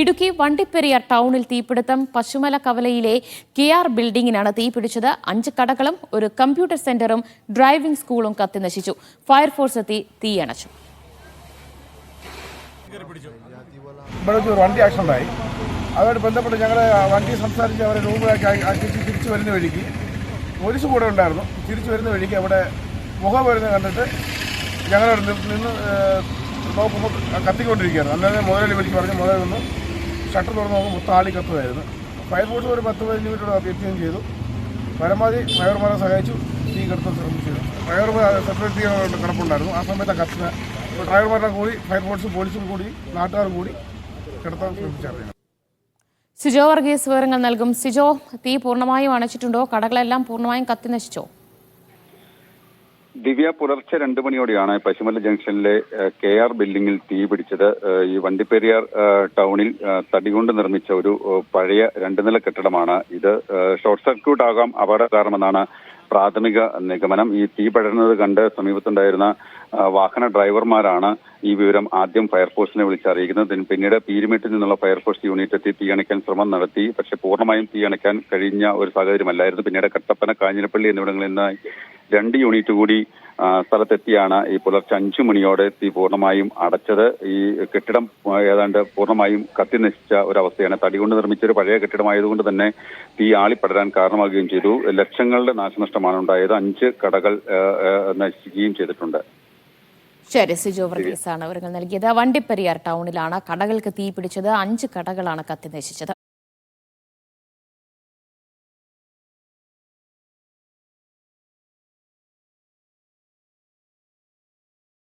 ഇടുക്കി വണ്ടിപ്പെരിയാർ ടൗണിൽ തീപിടുത്തം പശുമല കവലയിലെ കെ ആർ ബിൽഡിംഗിനാണ് തീപിടിച്ചത്. അഞ്ച് കടകളും ഒരു കമ്പ്യൂട്ടർ സെന്ററും ഡ്രൈവിംഗ് സ്കൂളും കത്തിനശിച്ചു ഫയർഫോഴ്സ് എത്തി തീയണച്ചു. ഇവിടെ ഒരു വണ്ടി അതുമായിട്ട് ബന്ധപ്പെട്ട് ഞങ്ങൾ വണ്ടി സംസാരിച്ച് അവരെ റൂമിലേക്ക് ആക്കിച്ച് തിരിച്ചു വരുന്ന വഴിക്ക് പോലീസ് കൂടെ ഉണ്ടായിരുന്നു. തിരിച്ചു വരുന്ന വഴിക്ക് അവിടെ മുഖം വരുന്നത് കണ്ടിട്ട് ഞങ്ങൾ നിന്ന് നോക്കുമ്പോൾ കത്തിക്കൊണ്ടിരിക്കുകയായിരുന്നു അന്നേരം മുതലാളി വിളിച്ച് പറഞ്ഞു മുതൽ നിന്ന് ഷട്ടർ തുറന്ന് നോക്കുമ്പോൾ മുത്താളി കത്തുമായിരുന്നു. ഫയർഫോഴ്സ് ഒരു പത്ത് പതിനഞ്ച് മിനിറ്റ് എത്തുകയും ചെയ്തു. പരമാവധി ഡ്രൈവർമാരെ സഹായിച്ചു. തീ കെടുത്താൻ ശ്രമിച്ചു. ഡ്രൈവർമാർ സെപ്പറേറ്റ് ചെയ്യാൻ കിടപ്പുണ്ടായിരുന്നു. ആ സമയത്ത് കത്തുന്ന ഡ്രൈവർമാരുടെ കൂടി ഫയർഫോഴ്സും പോലീസും കൂടി നാട്ടുകാരും കൂടി കിടത്താൻ ശ്രമിച്ചറിയാം സിജോ വർഗീസ് വിവരങ്ങൾ നൽകും. സിജോ തീ പൂർണമായും അണച്ചിട്ടുണ്ടോ? കടകളെല്ലാം പൂർണമായും കത്തിനശിച്ചോ ദിവ്യ പുലർച്ചെ രണ്ടു മണിയോടെയാണ് പശുമല ജംഗ്ഷനിലെ കെ ആർ ബിൽഡിംഗിൽ തീ പിടിച്ചത്. ഈ വണ്ടിപ്പെരിയാർ ടൗണിൽ തടികൊണ്ട് തടി കൊണ്ട് നിർമ്മിച്ച ഒരു പഴയ രണ്ടു നില കെട്ടിടമാണ് ഇത്. ഷോർട്ട് സർക്യൂട്ട് ആകാം അപകട കാരണമെന്നാണ് പ്രാഥമിക നിഗമനം. ഈ തീ പടരുന്നത് കണ്ട് സമീപത്തുണ്ടായിരുന്ന വാഹന ഡ്രൈവർമാരാണ് ഈ വിവരം ആദ്യം ഫയർഫോഴ്സിനെ വിളിച്ചറിയിക്കുന്നത്. പിന്നീട് പീരുമേട്ടിൽ നിന്നുള്ള ഫയർഫോഴ്സ് യൂണിറ്റ് എത്തി തീ തീയണയ്ക്കാൻ ശ്രമം നടത്തി. പക്ഷെ പൂർണമായും തീ തീയണയ്ക്കാൻ കഴിഞ്ഞ ഒരു സാഹചര്യമല്ലായിരുന്നു. പിന്നീട് കട്ടപ്പന കാഞ്ഞിരപ്പള്ളി എന്നിവിടങ്ങളിൽ നിന്ന് രണ്ട് യൂണിറ്റ് കൂടി സ്ഥലത്തെത്തിയാണ് ഈ പുലർച്ചെ അഞ്ചു മണിയോടെ തീ പൂർണമായും അടച്ചത്. ഈ കെട്ടിടം ഏതാണ്ട് പൂർണമായും കത്തി നശിച്ച ഒരവസ്ഥയാണ്. തടി കൊണ്ട് നിർമ്മിച്ച ഒരു പഴയ കെട്ടിടമായതുകൊണ്ട് തന്നെ തീ ആളിപ്പടരാൻ കാരണമാകുകയും ചെയ്തു. ലക്ഷങ്ങളുടെ നാശനഷ്ടമാണ് ഉണ്ടായത്. അഞ്ച് കടകൾ നശിക്കുകയും ചെയ്തിട്ടുണ്ട്. ശരി സിജോ വർഗീസാണ് വിവരങ്ങൾ നൽകിയത്. വണ്ടിപ്പെരിയാർ ടൗണിലാണ് കടകൾക്ക് തീ പിടിച്ചത്. അഞ്ച് കടകളാണ് കത്തിനശിച്ചത്